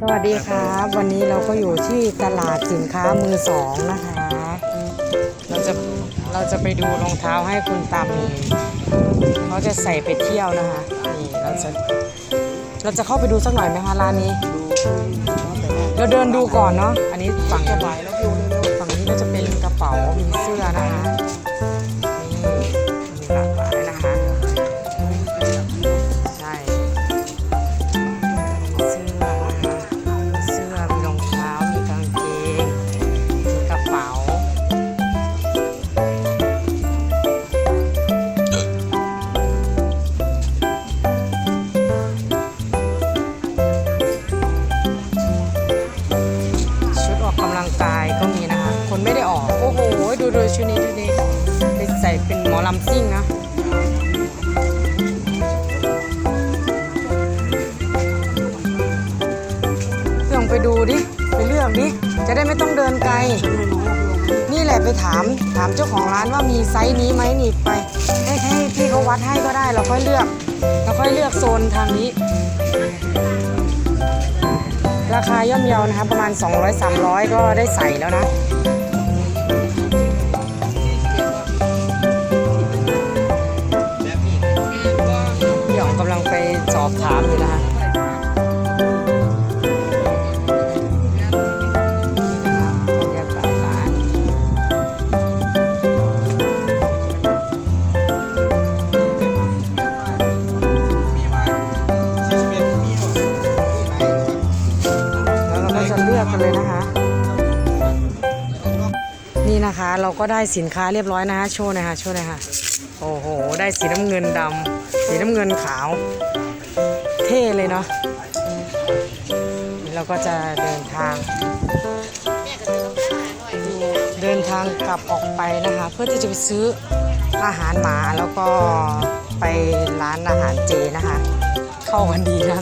สวัสดีครับ วันนี้เราก็อยู่ที่ตลาดสินค้ามือสองนะคะ เราจะเราจะไปดูรองเท้าให้คุณตามีเขาจะใส่ไปเที่ยวนะคะนี่เราจะเราจะเข้าไปดูสักหน่อยไหมคะร้านนี้ เราเดินดูก่อนเนาะอันนี้ฝั่งฝั่งนี้ก็จะเป็นกระเป๋ามีเสื้อนะคะ อลำซิ่งนะลองไปดูดิ ไปเลือกดิ จะได้ไม่ต้องเดินไกล นี่แหละไปถาม ถามเจ้าของร้านว่ามีไซส์นี้ไหมนี่ไป ให้ให้พี่เขาวัดให้ก็ได้ เราค่อยเลือก เราค่อยเลือกโซนทางนี้ ราคาย่อมเยานะคะ ประมาณ 200-300 ก็ได้ใส่แล้วนะ ก็จะเลือกกันเลยนะคะ นี่นะคะเราก็ได้สินค้าเรียบร้อยนะคะโชว์หนะคะโชว์หนะคะโอ้โห ได้สีน้ำเงินดำสีน้ำเงินขาว เท่เลยเนาะเราก็จะเดินทาง เดินทางกลับออกไปนะคะ เพื่อที่จะไปซื้ออาหารหมาแล้วก็ไปร้านอาหารเจนะคะ เข้ากันดีนะ